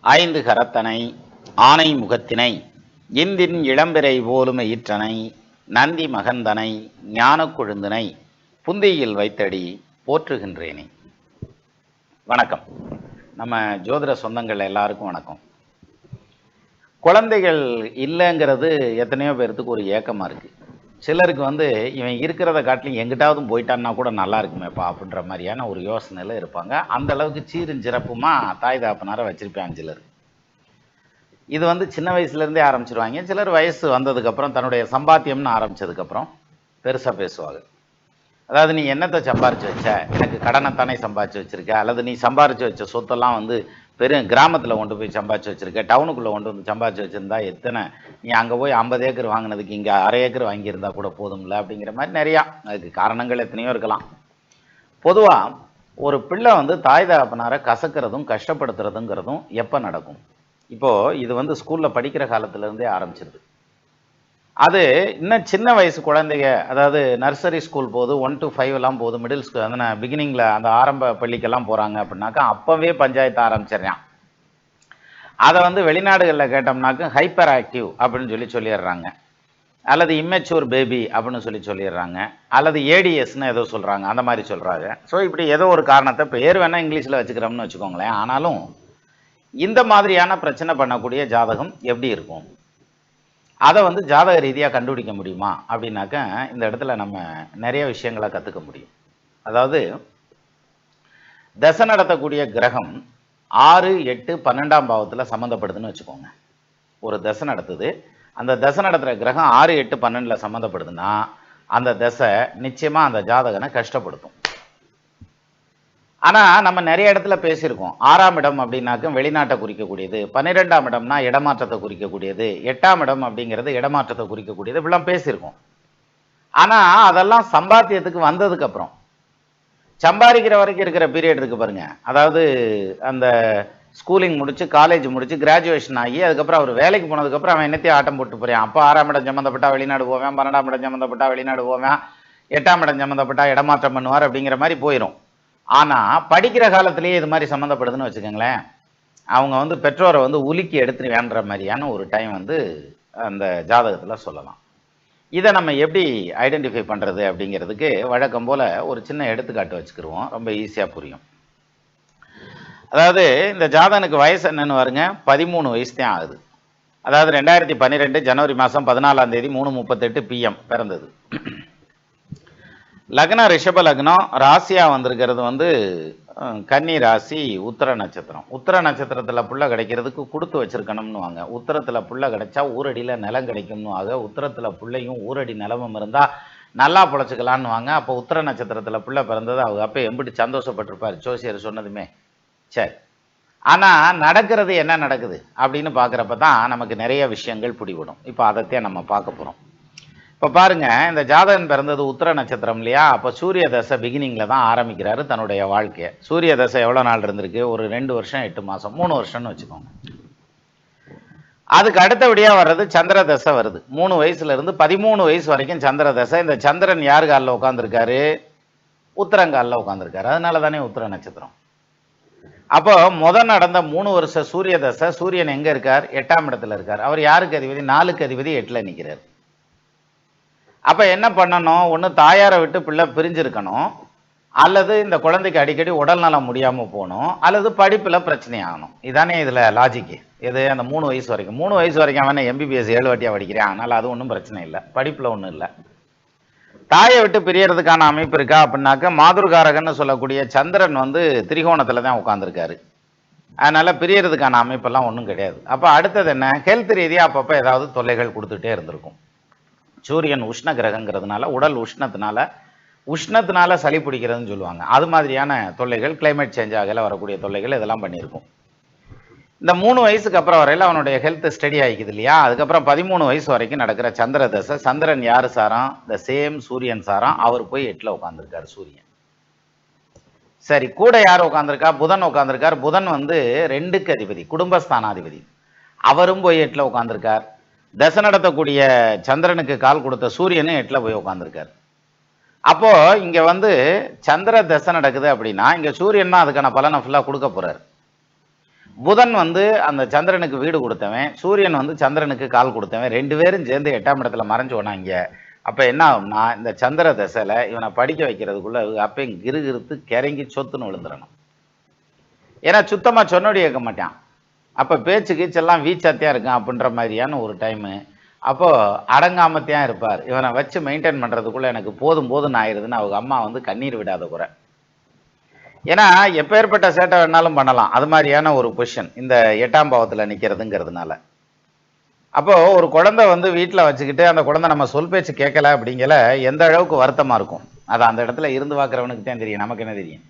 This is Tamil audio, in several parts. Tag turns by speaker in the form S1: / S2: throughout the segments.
S1: ஐந்து கரத்தனை ஆனை முகத்தினை இந்தின் இளம்பிறை போலும் ஈற்றனை நந்தி மகந்தனை ஞான கொழுந்தினை புந்தியில் வைத்தடி போற்றுகின்றேனே. வணக்கம். நம்ம ஜோதிட சொந்தங்கள் எல்லாருக்கும் வணக்கம். குழந்தைகள் இல்லைங்கிறது எத்தனையோ பேர்த்துக்கு ஒரு ஏக்கமாக இருக்குது சிலருக்கு வந்து இவன் இருக்கிறத காட்டிலும் எங்கிட்டாவது போயிட்டான்னா கூட நல்லா இருக்குமேப்பா அப்படின்ற மாதிரியான ஒரு யோசனையில் இருப்பாங்க. அந்த அளவுக்கு சீரும் சிறப்புமா தாய் தாப்பனாரை வச்சிருப்பேன் சிலர். இது வந்து சின்ன வயசுலேருந்தே ஆரம்பிச்சிருவாங்க. சிலர் வயசு வந்ததுக்கப்புறம் தன்னுடைய சம்பாத்தியம்னு ஆரம்பித்ததுக்கப்புறம் பெருசாக பேசுவாங்க. அதாவது நீ என்னத்தை சம்பாரிச்சு வச்ச? எனக்கு கடனைத்தானே சம்பாரிச்சு வச்சிருக்க? அல்லது நீ சம்பாரிச்சு வச்ச சொத்தெல்லாம் வந்து பெரும் கிராமத்தில் கொண்டு போய் சம்பாதிச்சு வச்சுருக்க டவுனுக்குள்ளே கொண்டு வந்து சம்பாதிச்சு வச்சுருந்தா எத்தனை? நீ அங்கே போய் ஐம்பது ஏக்கர் வாங்கினதுக்கு இங்கே அரை ஏக்கர் வாங்கியிருந்தா கூட போதும்ல அப்படிங்கிற மாதிரி நிறையா அதுக்கு காரணங்கள் எத்தனையோ இருக்கலாம். பொதுவாக ஒரு பிள்ளை வந்து தாய் தகப்பனாரை கசக்கிறதும் கஷ்டப்படுத்துறதுங்கிறதும் எப்போ நடக்கும்? இப்போது இது வந்து ஸ்கூலில் படிக்கிற காலத்துலேருந்தே ஆரம்பிச்சிருது. அது இன்னும் சின்ன வயசு குழந்தைங்க அதாவது நர்சரி ஸ்கூல் போகுது ஒன் டு ஃபைவ் எல்லாம் போகுது மிடில் ஸ்கூல் அந்த பிகினிங்கில் அந்த ஆரம்ப பள்ளிக்கெல்லாம் போகிறாங்க அப்படின்னாக்கா அப்போவே பஞ்சாயத்து ஆரம்பிச்சிடுறான். அதை வந்து வெளிநாடுகளில் கேட்டோம்னாக்க ஹைப்பர் ஆக்டிவ் அப்படின்னு சொல்லி சொல்லிடுறாங்க. அல்லது இம்மெச்சூர் பேபி அப்படின்னு சொல்லி சொல்லிடுறாங்க. அல்லது ஏடிஎஸ்னு ஏதோ சொல்கிறாங்க அந்த மாதிரி சொல்கிறாங்க ஸோ இப்படி ஏதோ ஒரு காரணத்தை பேர் வேணால் இங்கிலீஷில் வச்சுக்கிறோம்னு வச்சுக்கோங்களேன். ஆனாலும் இந்த மாதிரியான பிரச்சனை பண்ணக்கூடிய ஜாதகம் எப்படி இருக்கும்? அதை வந்து ஜாதக ரீதியாக கண்டுபிடிக்க முடியுமா? அப்படின்னாக்க இந்த இடத்துல நம்ம நிறைய விஷயங்களை கற்றுக்க முடியும். அதாவது தசை நடத்தக்கூடிய கிரகம் ஆறு எட்டு பன்னெண்டாம் பாவத்தில் சம்மந்தப்படுதுன்னு வச்சுக்கோங்க. ஒரு தசை நடத்துது. அந்த தசை நடத்துகிற கிரகம் ஆறு எட்டு பன்னெண்டில் சம்மந்தப்படுதுன்னா அந்த தசை நிச்சயமாக அந்த ஜாதகனை கஷ்டப்படுத்தும். ஆனால் நம்ம நிறைய இடத்துல பேசியிருக்கோம். ஆறாம் இடம் அப்படின்னாக்கும் வெளிநாட்டை குறிக்கக்கூடியது பன்னிரெண்டாம் இடம்னா இடமாற்றத்தை குறிக்கக்கூடியது எட்டாம் இடம் அப்படிங்கிறது இடமாற்றத்தை குறிக்கக்கூடியது இப்படிலாம் பேசியிருக்கோம். ஆனால் அதெல்லாம் சம்பாத்தியத்துக்கு வந்ததுக்கப்புறம் சம்பாதிக்கிற வரைக்கும் இருக்கிற பீரியட் இருக்கு பாருங்க. அதாவது அந்த ஸ்கூலிங் முடிச்சு காலேஜ் முடிச்சு கிராஜுவேஷன் ஆகி அதுக்கப்புறம் அவர் வேலைக்கு போனதுக்கப்புறம் அவன் என்னத்தையும் ஆட்டம் போட்டு போறான். அப்போ ஆறாம் இடம் சம்மந்தப்பட்டா வெளிநாடு போவேன் பன்னெண்டாம் இடம் சம்மந்தப்பட்டா வெளிநாடு போவேன் எட்டாம் இடம் சம்மந்தப்பட்டா இடமாற்றம் பண்ணுவார் அப்படிங்கிற மாதிரி போயிடும் ஆனால் படிக்கிற காலத்திலேயே இது மாதிரி சம்மந்தப்படுதுன்னு வச்சுக்கோங்களேன். அவங்க வந்து பெற்றோரை வந்து உலுக்கி எடுத்து வேண்டுற மாதிரியான ஒரு டைம் வந்து அந்த ஜாதகத்தில் சொல்லலாம். இதை நம்ம எப்படி ஐடென்டிஃபை பண்ணுறது அப்படிங்கிறதுக்கு வழக்கம் போல் ஒரு சின்ன எடுத்துக்காட்டு வச்சுக்கிருவோம். ரொம்ப ஈஸியாக புரியும். அதாவது இந்த ஜாதகனுக்கு வயசு என்னன்னு பாருங்க. பதிமூணு வயசு தான் ஆகுது. அதாவது ரெண்டாயிரத்தி பன்னிரெண்டு ஜனவரி மாதம் பதினாலாம் தேதி மூணு முப்பத்தெட்டு பிஎம் பிறந்தது. லக்னம் ரிஷப லக்னம் ராசியா வந்திருக்கிறது வந்து கன்னி ராசி உத்தர நட்சத்திரம். உத்தர நட்சத்திரத்தில் புள்ள கிடைக்கிறதுக்கு கொடுத்து வச்சுருக்கணும்னு வாங்க உத்தரத்தில் புள்ள கிடைச்சா ஊரடியில் நிலம் கிடைக்கும்னு வாங்க உத்தரத்தில் புள்ளையும் ஊரடி நிலமும் இருந்தால் நல்லா பிழைச்சிக்கலான்னு வாங்க அப்போ உத்தர நட்சத்திரத்தில் புள்ள பிறந்தது அவங்க அப்போ எம்பிட்டு சந்தோஷப்பட்டிருப்பார். ஜோசியர் சொன்னதுமே. சரி. ஆனால் நடக்கிறது என்ன நடக்குது? அப்படின்னு பார்க்குறப்ப தான் நமக்கு நிறைய விஷயங்கள் பிடிபடும். இப்போ அதைத்தான் நம்ம பார்க்க போகிறோம் இப்போ பாருங்க இந்த ஜாதகன் பிறந்தது உத்தர நட்சத்திரம் இல்லையா? அப்போ சூரிய தசை பிகினிங்கில் தான் ஆரம்பிக்கிறாரு தன்னுடைய வாழ்க்கையை. சூரிய தசை எவ்வளோ நாள் இருந்திருக்கு? ஒரு ரெண்டு வருஷம் எட்டு மாதம் மூணு வருஷம்னு வச்சுக்கோங்க. அதுக்கு அடுத்தபடியாக வர்றது சந்திர தசை வருது. மூணு வயசுல இருந்து பதிமூணு வயசு வரைக்கும் சந்திர தசை. இந்த சந்திரன் யார் காலில் உட்காந்துருக்காரு உத்தரங்காலில் உட்காந்துருக்காரு அதனால தானே உத்தர நட்சத்திரம். அப்போ முத நடந்த மூணு வருஷ சூரிய தசை சூரியன் எங்க இருக்கார்? எட்டாம் இடத்துல இருக்கார். அவர் யாருக்கு அதிபதி? நாலுக்கு அதிபதி எட்டுல நிற்கிறார் அப்ப என்ன பண்ணணும்? ஒன்று தாயாரை விட்டு பிள்ளை பிரிஞ்சிருக்கணும். அல்லது இந்த குழந்தைக்கு அடிக்கடி உடல் நலம் போகணும். அல்லது படிப்பில் பிரச்சனை ஆகணும். இதானே இதில் லாஜிக்கு இது அந்த மூணு வயசு வரைக்கும். மூணு வயசு வரைக்கும் அவன் எம்பிபிஎஸ் ஏழு வாட்டியாக படிக்கிறேன்? அதனால் அது ஒன்றும் பிரச்சனை இல்லை. படிப்பில் ஒன்றும் இல்லை. தாயை விட்டு பிரியறதுக்கான அமைப்பு இருக்கா அப்படின்னாக்க மாதுர்காரகன்னு சொல்லக்கூடிய சந்திரன் வந்து திரிகோணத்தில் தான் உட்காந்துருக்காரு அதனால் பிரியறதுக்கான அமைப்பெல்லாம் ஒன்றும் கிடையாது. அப்போ அடுத்தது என்ன? ஹெல்த் ரீதியாக அப்பப்போ ஏதாவது தொல்லைகள் கொடுத்துட்டே இருந்திருக்கும். சூரியன் உஷ்ண கிரகங்கிறதுனால உடல் உஷ்ணத்தினால உஷ்ணத்தினால சளி பிடிக்கிறதுன்னு சொல்லுவாங்க. அது மாதிரியான தொல்லைகள் கிளைமேட் சேஞ்ச் ஆகல வரக்கூடிய தொல்லைகள் இதெல்லாம் பண்ணியிருக்கும். இந்த மூணு வயசுக்கு அப்புறம் வரையில அவனுடைய ஹெல்த் ஸ்டடி ஆகிக்குது இல்லையா? அதுக்கப்புறம் பதிமூணு வயசு வரைக்கும் நடக்கிற சந்திர தசை சந்திரன் யாரு சாரம்? த சேம் சூரியன் சாரம். அவர் போய் எட்டில் உட்காந்துருக்காரு சூரியன். சரி கூட யார் உட்காந்துருக்கா புதன் உட்காந்துருக்கார் புதன் வந்து ரெண்டுக்கு அதிபதி குடும்பஸ்தானாதிபதி. அவரும் போய் எட்டில் உட்காந்துருக்கார் தசை நடத்தக்கூடிய சந்திரனுக்கு கால் கொடுத்த சூரியனும் எட்டில் போய் உட்காந்துருக்கார் அப்போ இங்க வந்து சந்திர தசை நடக்குது அப்படின்னா இங்க சூரியன் தான் அதுக்கான பலனை ஃபுல்லா கொடுக்க போறாரு. புதன் வந்து அந்த சந்திரனுக்கு வீடு கொடுத்தவன் சூரியன் வந்து சந்திரனுக்கு கால் கொடுத்தவன் ரெண்டு பேரும் சேர்ந்து எட்டாம் இடத்துல மறைஞ்சு போனாங்க அப்போ என்ன ஆகும்னா இந்த சந்திர தசையில் இவனை படிக்க வைக்கிறதுக்குள்ள அப்பயும் கிருகிருத்து கிறங்கி சொத்துன்னு விழுந்துடணும். ஏன்னா சுத்தமாக சொன்னோடி கேட்க மாட்டான். அப்போ பேச்சு கீச்செல்லாம் வீச்சாத்தியாக இருக்கும் அப்படின்ற மாதிரியான ஒரு டைமு அப்போது அடங்காமத்தையாக இருப்பார். இவனை வச்சு மெயின்டைன் பண்ணுறதுக்குள்ளே எனக்கு போதும் போதும் ஆயிடுதுன்னு அவங்க அம்மா வந்து கண்ணீர் விடாத குறை. ஏன்னா எப்பேற்பட்ட சேட்டை வேணாலும் பண்ணலாம். அது மாதிரியான ஒரு பொசிஷன் இந்த எட்டாம் பாவத்தில் நிற்கிறதுங்கிறதுனால அப்போது ஒரு குழந்தை வந்து வீட்டில் வச்சுக்கிட்டு அந்த குழந்தை நம்ம சொல் பேச்சு கேட்கல அப்படிங்கல எந்த அளவுக்கு வருத்தமாக இருக்கும்? அது அந்த இடத்துல இருந்து பார்க்குறவனுக்கு தான் தெரியும். நமக்கு என்ன தெரியும்?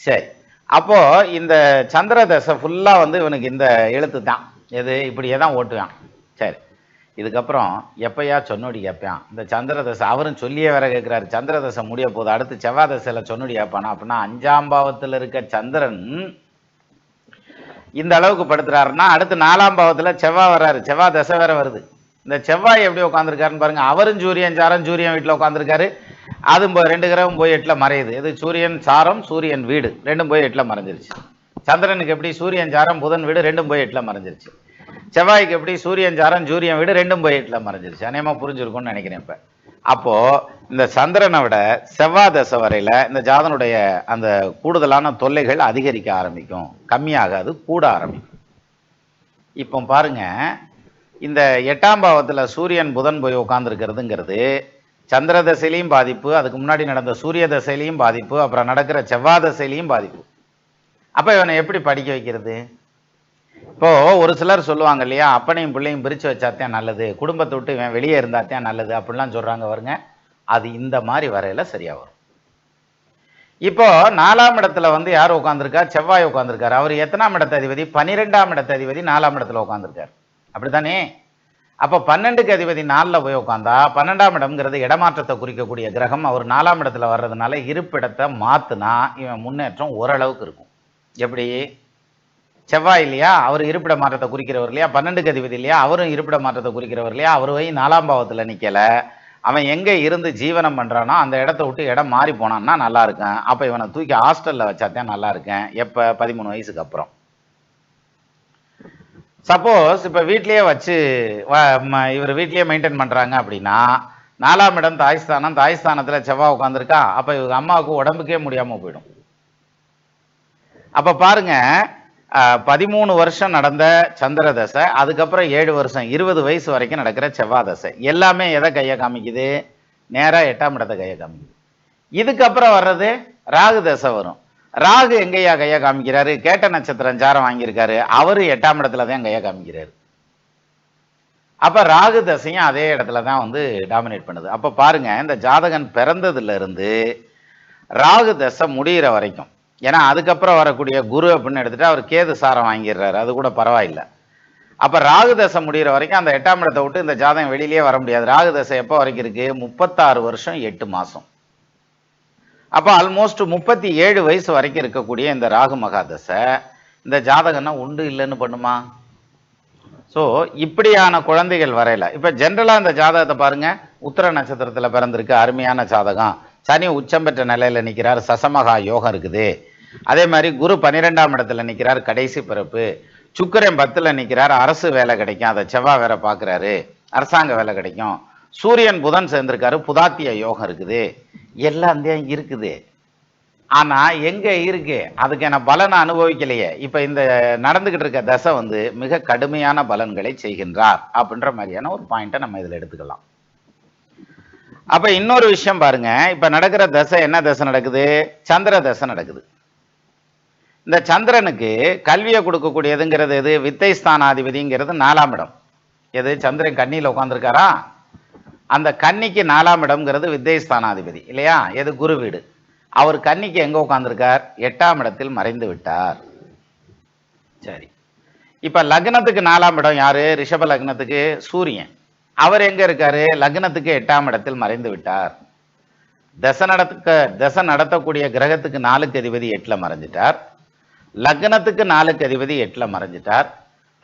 S1: சரி. அப்போது இந்த சந்திர தசை ஃபுல்லாக வந்து இவனுக்கு இந்த எழுத்து தான். எது? இப்படியே தான் ஓட்டுவான். சரி. இதுக்கப்புறம் எப்பயா சொன்னோடி கேட்பான். இந்த சந்திர தசை அவரும் சொல்லியே வேற கேட்குறாரு. சந்திர தசை முடிய போகுது அடுத்து செவ்வாய் தசையில் சொன்னோடி கேட்பானா? அப்படின்னா அஞ்சாம் பாவத்தில் இருக்க சந்திரன் இந்த அளவுக்கு படுத்துறாருன்னா அடுத்து நாலாம் பாவத்தில் செவ்வாய் வர்றாரு. செவ்வாய் தசை வேற வருது. இந்த செவ்வாய் எப்படி உட்காந்துருக்காருன்னு பாருங்க. அவரும் சூரியன் சாரம் சூரியன் வீட்டில் உட்காந்துருக்காரு அதுவும் ரெண்டு கிரகம் போய் எட்டில் மறையுது. இது சூரியன் சாரம் சூரியன் வீடு. ரெண்டும் போய் எட்டில் மறைஞ்சிருச்சு. சந்திரனுக்கு எப்படி சூரியன் சாரம் புதன் வீடு ரெண்டும் போய் எட்டில் மறைஞ்சிருச்சு. செவ்வாய்க்கு எப்படி சூரியன் சாரம் சூரியன் வீடு ரெண்டும் போய் எட்டில் மறைஞ்சிருச்சு. அநேகமாக புரிஞ்சிருக்கும்னு நினைக்கிறேன் இப்போ. அப்போது இந்த சந்திரனை விட செவ்வாய் தசை வரையில இந்த ஜாதனுடைய அந்த கூடுதலான தொல்லைகள் அதிகரிக்க ஆரம்பிக்கும். கம்மியாகாது கூட ஆரம்பிக்கும். இப்போ பாருங்க இந்த எட்டாம் பாவத்தில் சூரியன் புதன் போய் உட்காந்துருக்கிறதுங்கிறது சந்திர தசையிலையும் பாதிப்பு அதுக்கு முன்னாடி நடந்த சூரிய தசையிலையும் பாதிப்பு அப்புறம் நடக்கிற செவ்வாய் தசையிலையும் பாதிப்பு. அப்போ இவனை எப்படி படிக்க வைக்கிறது? இப்போது ஒரு சிலர் சொல்லுவாங்க இல்லையா அப்பனையும் பிள்ளையும் பிரித்து வச்சாத்தான் நல்லது குடும்பத்தை விட்டு இவன் வெளியே இருந்தாத்தான் நல்லது அப்படிலாம் சொல்கிறாங்க வருங்க அது இந்த மாதிரி வரையில் சரியாக வரும். இப்போ நாலாம் இடத்துல வந்து யார் உட்காந்துருக்கா செவ்வாய் உட்காந்துருக்காரு அவர் எத்தனாம் இடத்த அதிபதி? பன்னிரெண்டாம் இடத்த அதிபதி நாலாம் இடத்துல உட்காந்துருக்காரு அப்படித்தானே? அப்போ பன்னெண்டுக்கு அதிபதி நாலில் போய் உட்காந்தா பன்னெண்டாம் இடம்ங்கிறது இடமாற்றத்தை குறிக்கக்கூடிய கிரகம். அவர் நாலாம் இடத்துல வர்றதுனால இருப்பிடத்தை மாற்றினா இவன் முன்னேற்றம் ஓரளவுக்கு இருக்கும். எப்படி? செவ்வாய் இல்லையா? அவர் இருப்பிட மாற்றத்தை குறிக்கிறவர் இல்லையா? பன்னெண்டுக்கு அதிபதி இல்லையா? அவரும் இருப்பிட மாற்றத்தை குறிக்கிறவர் இல்லையா? அவர் போய் நாலாம் பாவத்தில் நிற்கலை அவன் எங்கே இருந்து ஜீவனம் பண்ணுறானோ அந்த இடத்த விட்டு இடம் மாறி போனான்னா நல்லா இருக்கேன் அப்போ இவனை தூக்கி ஹாஸ்டலில் வச்சாத்தான் நல்லா இருக்கேன் எப்போ? பதிமூணு வயசுக்கு அப்புறம். சப்போஸ் இப்போ வீட்லயே வச்சு ம- இவர் வீட்லயே மெயின்டைன் பண்ணுறாங்க அப்படின்னா நாலாம் இடம் தாய்ஸ்தானம் தாய்ஸ்தானத்தில் செவ்வாய் உட்காந்துருக்கா அப்போ இவங்க அம்மாவுக்கு உடம்புக்கே முடியாமல் போயிடும். அப்போ பாருங்க பதிமூணு வருஷம் நடந்த சந்திர தசை அதுக்கப்புறம் ஏழு வருஷம் இருபது வயசு வரைக்கும் நடக்கிற செவ்வாய் தசை. எல்லாமே எதை கையை காமிக்குது? நேராக எட்டாம் இடத்தை கையை காமிக்குது. இதுக்கப்புறம் வர்றது ராகு தசை வரும். ராகு எங்கேயா கையா காமிக்கிறாரு? கேட்ட நட்சத்திரம் சாரம் வாங்கியிருக்காரு. அவரு எட்டாம் இடத்துல தான் கையா காமிக்கிறாரு. அப்ப ராகு தசையும் அதே இடத்துல தான் வந்து டாமினேட் பண்ணுது. அப்ப பாருங்க இந்த ஜாதகன் பிறந்ததுல இருந்து ராகு தசை முடியிற வரைக்கும். ஏன்னா அதுக்கப்புறம் வரக்கூடிய குரு அப்படின்னு எடுத்துட்டு அவர் கேது சாரம் வாங்கிடுறாரு. அது கூட பரவாயில்லை. அப்ப ராகு தசை முடியிற வரைக்கும் அந்த எட்டாம் இடத்தை விட்டு இந்த ஜாதகம் வெளியிலேயே வர முடியாது. ராகு தசை எப்போ வரைக்கும் இருக்கு? முப்பத்தாறு வருஷம் எட்டு மாசம். அப்போ ஆல்மோஸ்ட் முப்பத்தி ஏழு வயசு வரைக்கும் இருக்கக்கூடிய இந்த ராகு மகாதசை இந்த ஜாதகம்னா உண்டு இல்லைன்னு பண்ணுமா? ஸோ இப்படியான குழந்தைகள் வரையில இப்போ ஜென்ரலாக இந்த ஜாதகத்தை பாருங்க. உத்தர நட்சத்திரத்தில் பிறந்திருக்கு அருமையான ஜாதகம். சனி உச்சம் பெற்ற நிலையில நிற்கிறார் சசமகா யோகம் இருக்குது. அதே மாதிரி குரு பன்னிரெண்டாம் இடத்துல நிற்கிறார் கடைசி பிறப்பு. சுக்கரன் பத்தில் நிற்கிறார் அரசு வேலை கிடைக்கும். அதை செவ்வாய் வேற பார்க்குறாரு. அரசாங்க வேலை கிடைக்கும். சூரியன் புதன் சேர்ந்திருக்காரு புதாத்திய யோகம் இருக்குது. எல்லாம் தான் இருக்குது. ஆனா எங்க இருக்கு? அதுக்கான பலனை அனுபவிக்கலையே. இப்ப இந்த நடந்துகிட்டு இருக்க தசை வந்து மிக கடுமையான பலன்களை செய்கின்றார் அப்படின்ற மாதிரியான ஒரு பாயிண்ட்டை நம்ம இதுல எடுத்துக்கலாம். அப்ப இன்னொரு விஷயம் பாருங்க. இப்ப நடக்கிற தசை என்ன தசை நடக்குது? சந்திர தசை நடக்குது. இந்த சந்திரனுக்கு கல்வியை கொடுக்கக்கூடியதுங்கிறது எது? வித்தை ஸ்தானாதிபதிங்கிறது நாலாம் இடம். எது? சந்திரன் கண்ணியில் உட்காந்துருக்காரா அந்த கன்னிக்கு நாலாம் இடம்ங்கிறது வித்தேஸ்தானாதிபதி இல்லையா? எது? குரு வீடு. அவர் கன்னிக்கு எங்க உட்காந்துருக்கார் எட்டாம் இடத்தில் மறைந்து விட்டார். சரி. இப்ப லக்னத்துக்கு நாலாம் இடம் யாரு? ரிஷப லக்னத்துக்கு சூரியன். அவர் எங்க இருக்காரு? லக்னத்துக்கு எட்டாம் இடத்தில் மறைந்து விட்டார். தசை நடத்துக்க தசை நடத்தக்கூடிய கிரகத்துக்கு நாலுக்கு அதிபதி எட்டுல மறைஞ்சிட்டார். லக்னத்துக்கு நாலுக்கு அதிபதி எட்டுல மறைஞ்சிட்டார்.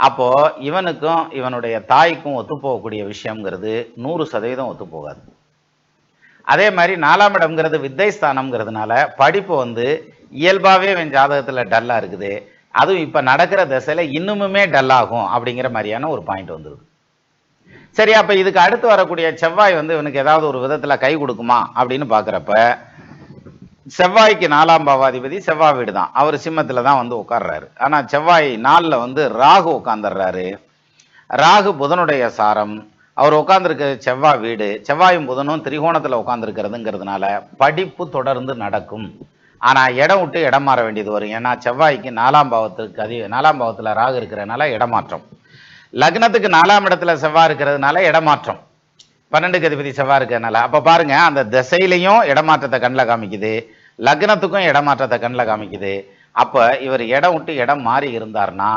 S1: அப்போ இவனுக்கும் இவனுடைய தாய்க்கும் ஒத்து போகக்கூடிய விஷயம்ங்கிறது நூறு சதவீதம் ஒத்து போகாது அதே மாதிரி நாலாம் இடம்ங்கிறது வித்தை ஸ்தானம்ங்கிறதுனால படிப்பு வந்து இயல்பாகவே இவன் ஜாதகத்தில் டல்லாக இருக்குது. அதுவும் இப்போ நடக்கிற திசையில் இன்னுமுமே டல்லாகும் அப்படிங்கிற மாதிரியான ஒரு பாயிண்ட் வந்துருது. சரி அப்போ இதுக்கு அடுத்து வரக்கூடிய செவ்வாய் வந்து இவனுக்கு ஏதாவது ஒரு விதத்தில் கை கொடுக்குமா அப்படின்னு பார்க்குறப்ப செவ்வாய்க்கு நாலாம் பாவாதிபதி செவ்வாய் வீடு தான் அவர் சிம்மத்தில் தான் வந்து உட்கார்றாரு. ஆனால் செவ்வாய் நாளில் வந்து ராகு உட்காந்துடுறாரு ராகு புதனுடைய சாரம். அவர் உட்காந்துருக்க செவ்வாய் வீடு. செவ்வாயும் புதனும் திரிகோணத்தில் உட்காந்துருக்கிறதுங்கிறதுனால படிப்பு தொடர்ந்து நடக்கும். ஆனால் இடம் விட்டு இடம் மாற வேண்டியது வரும். ஏன்னா செவ்வாய்க்கு நாலாம் பாவத்துக்கு அதி நாலாம் பாவத்தில் ராகு இருக்கிறதுனால இடமாற்றம். லக்னத்துக்கு நாலாம் இடத்துல செவ்வாய் இருக்கிறதுனால இடமாற்றம். பன்னெண்டுக்கு அதிபதி செவ்வாய் இருக்கனால அப்போ பாருங்க அந்த திசையிலையும் இடமாற்றத்தை கண்ணில் காமிக்குது லக்னத்துக்கும் இடமாற்றத்தை கண்ணில் காமிக்குது. அப்போ இவர் இடம் விட்டு இடம் மாறி இருந்தார்னா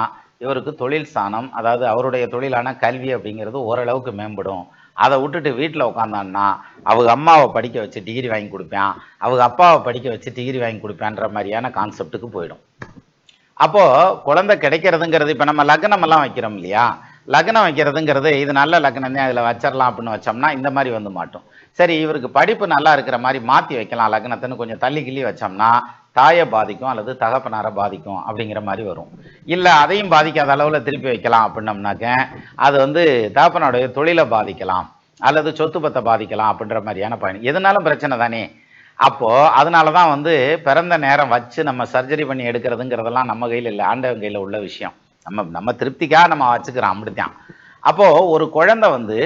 S1: இவருக்கு தொழில் ஸ்தானம் அதாவது அவருடைய தொழிலான கல்வி அப்படிங்கிறது ஓரளவுக்கு மேம்படும். அதை விட்டுட்டு வீட்டில் உட்காந்தான்னா அவங்க அம்மாவை படிக்க வச்சு டிகிரி வாங்கி கொடுப்பேன் அவங்க அப்பாவை படிக்க வச்சு டிகிரி வாங்கி கொடுப்பேன்ற மாதிரியான கான்செப்ட்டுக்கு போயிடும். அப்போ குழந்தை கிடைக்கிறதுங்கிறது இப்போ நம்ம லக்னம் எல்லாம் வைக்கிறோம் இல்லையா? லக்னம் வைக்கிறதுங்கிறது இது நல்ல லக்னம் தான் இதில் வச்சிடலாம் அப்படின்னு வச்சோம்னா இந்த மாதிரி வந்து மாட்டோம். சரி இவருக்கு படிப்பு நல்லா இருக்கிற மாதிரி மாற்றி வைக்கலாம் லக்னத்துன்னு கொஞ்சம் தள்ளி கிள்ளி வச்சோம்னா தாயை பாதிக்கும் அல்லது தகப்பனாரை பாதிக்கும் அப்படிங்கிற மாதிரி வரும். இல்லை அதையும் பாதிக்காத அளவில் திருப்பி வைக்கலாம் அப்படின்னம்னாக்க அது வந்து தகப்பனுடைய தொழிலை பாதிக்கலாம் அல்லது சொத்து பத்தை பாதிக்கலாம் அப்படின்ற மாதிரியான பயன். எதுனாலும் பிரச்சனை தானே. அப்போது அதனால தான் வந்து பிறந்த நேரம் வச்சு நம்ம சர்ஜரி பண்ணி எடுக்கிறதுங்கிறதெல்லாம் நம்ம கையில் இல்லை ஆண்டவன் கையில் உள்ள விஷயம். நம்ம நம்ம திருப்திக்காக நம்ம வச்சுக்கிறோம் அப்படித்தான் அப்போது ஒரு குழந்தை வந்து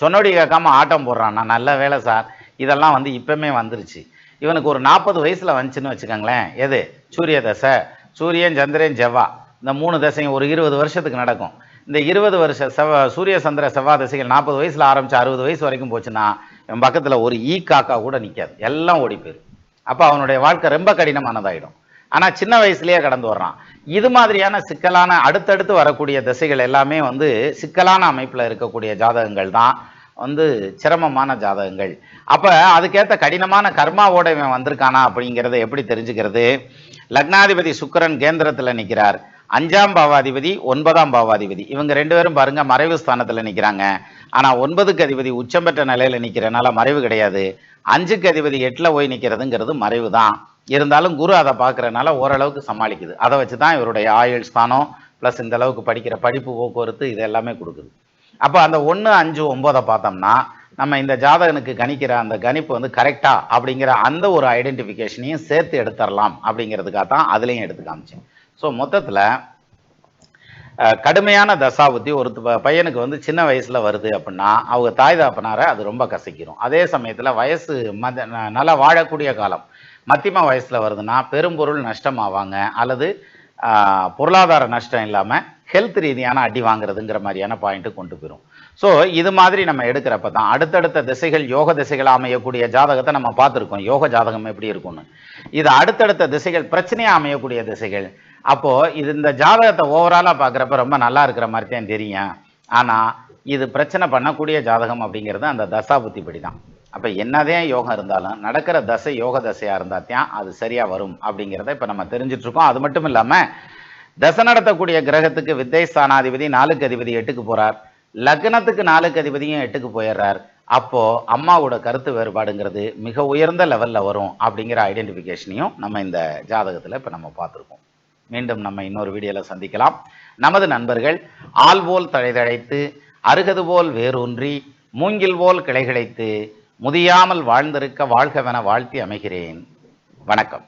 S1: சொன்னோடி கேட்காம ஆட்டம் போடுறான்னா நல்ல வேலை சார். இதெல்லாம் வந்து இப்போமே வந்துருச்சு. இவனுக்கு ஒரு நாற்பது வயசில் வந்துச்சுன்னு வச்சுக்கோங்களேன். எது? சூரிய தசை. சூரியன் சந்திரன் செவ்வா. இந்த மூணு தசையும் ஒரு இருபது வருஷத்துக்கு நடக்கும். இந்த இருபது வருஷ செவ்வ சூரிய சந்திர செவ்வா தசைகள் நாற்பது வயசில் ஆரம்பித்து அறுபது வயசு வரைக்கும் போச்சுன்னா என் பக்கத்தில் ஒரு ஈ காக்கா கூட நிற்காது எல்லாம் ஓடி போயிடும் அப்போ அவனுடைய வாழ்க்கை ரொம்ப கடினமானதாயிடும். ஆனால் சின்ன வயசுலேயே கடந்து வர்றான். இது மாதிரியான சிக்கலான அடுத்தடுத்து வரக்கூடிய திசைகள் எல்லாமே வந்து சிக்கலான அமைப்பில் இருக்கக்கூடிய ஜாதகங்கள் தான். வந்து சிரமமான ஜாதகங்கள். அப்போ அதுக்கேற்ற கடினமான கர்மாவோட இவன் வந்திருக்கானா அப்படிங்கிறத எப்படி தெரிஞ்சுக்கிறது? லக்னாதிபதி சுக்கிரன் கேந்திரத்தில் நிற்கிறார் அஞ்சாம் பாவாதிபதி ஒன்பதாம் பாவாதிபதி. இவங்க ரெண்டு பேரும் பாருங்க மறைவு ஸ்தானத்தில் நிற்கிறாங்க ஆனால் ஒன்பதுக்கு அதிபதி உச்சம் பெற்ற நிலையில் நிற்கிறனால மறைவு கிடையாது. அஞ்சுக்கு அதிபதி எட்டில் போய் நிற்கிறதுங்கிறது மறைவு தான் இருந்தாலும் குரு அதை பார்க்குறனால ஓரளவுக்கு சமாளிக்குது. அதை வச்சு தான் இவருடைய ஆயுள் ஸ்தானம் ப்ளஸ் இந்த அளவுக்கு படிக்கிற படிப்பு போக்குவரத்து இது எல்லாமே கொடுக்குது. அப்போ அந்த ஒன்று அஞ்சு ஒம்போதை பார்த்தோம்னா நம்ம இந்த ஜாதகனுக்கு கணிக்கிற அந்த கணிப்பு வந்து கரெக்டா அப்படிங்கிற அந்த ஒரு ஐடென்டிஃபிகேஷனையும் சேர்த்து எடுத்துடலாம் அப்படிங்கிறதுக்காக தான் அதுலேயும் எடுத்து காமிச்சேன். ஸோ மொத்தத்தில் கடுமையான தசாபுத்தி ஒரு ப- பையனுக்கு வந்து சின்ன வயசில் வருது அப்படின்னா அவங்க தாய் தாப்பனாரை அது ரொம்ப கசிக்கிறோம் அதே சமயத்தில் வயசு மத ந- நல்லா வாழக்கூடிய காலம். மத்தியம வயசில் வருதுன்னா பெரும்பொருள் நஷ்டமாவாங்க. அல்லது பொருளாதார நஷ்டம் இல்லாமல் ஹெல்த் ரீதியான அடி வாங்குறதுங்கிற மாதிரியான பாயிண்ட்டு கொண்டு போயிடும் ஸோ இது மாதிரி நம்ம எடுக்கிறப்ப தான் அடுத்தடுத்த திசைகள் யோக திசைகள் அமையக்கூடிய ஜாதகத்தை நம்ம பார்த்துருக்கோம். யோக ஜாதகம் எப்படி இருக்கும்னு. இது அடுத்தடுத்த திசைகள் பிரச்சனையாக அமையக்கூடிய திசைகள். அப்போது இது இந்த ஜாதகத்தை ஓவராலாக பார்க்குறப்ப ரொம்ப நல்லா இருக்கிற மாதிரி தான் தெரியும். ஆனால் இது பிரச்சனை பண்ணக்கூடிய ஜாதகம் அப்படிங்கிறது அந்த தசாபுத்தி படி தான் அப்ப என்னதான் யோகம் இருந்தாலும் நடக்கிற தசை யோக தசையா இருந்தா தான் அது சரியா வரும் அப்படிங்கிறத இப்ப நம்ம தெரிஞ்சிட்டு இருக்கோம் அது மட்டும் இல்லாம தசை நடத்தக்கூடிய கிரகத்துக்கு வித்தை நாளுக்கு அதிபதி எட்டுக்கு போறார். லக்னத்துக்கு நாளுக்கு அதிபதியும் எட்டுக்கு போயிடுறார். அப்போ அம்மாவோட கருத்து வேறுபாடுங்கிறது மிக உயர்ந்த லெவல்ல வரும் அப்படிங்கிற ஐடென்டிஃபிகேஷனையும் நம்ம இந்த ஜாதகத்துல இப்ப நம்ம பார்த்துருக்கோம். மீண்டும் நம்ம இன்னொரு வீடியோவில் சந்திக்கலாம். நமது நண்பர்கள் ஆள் போல் தழைதழைத்து அருகது போல் வேரூன்றி மூங்கில் போல் கிளைகிழைத்து முதியாமல் வாழ்ந்திருக்க வாழ்கவென வாழ்த்தி அமைகிறேன். வணக்கம்.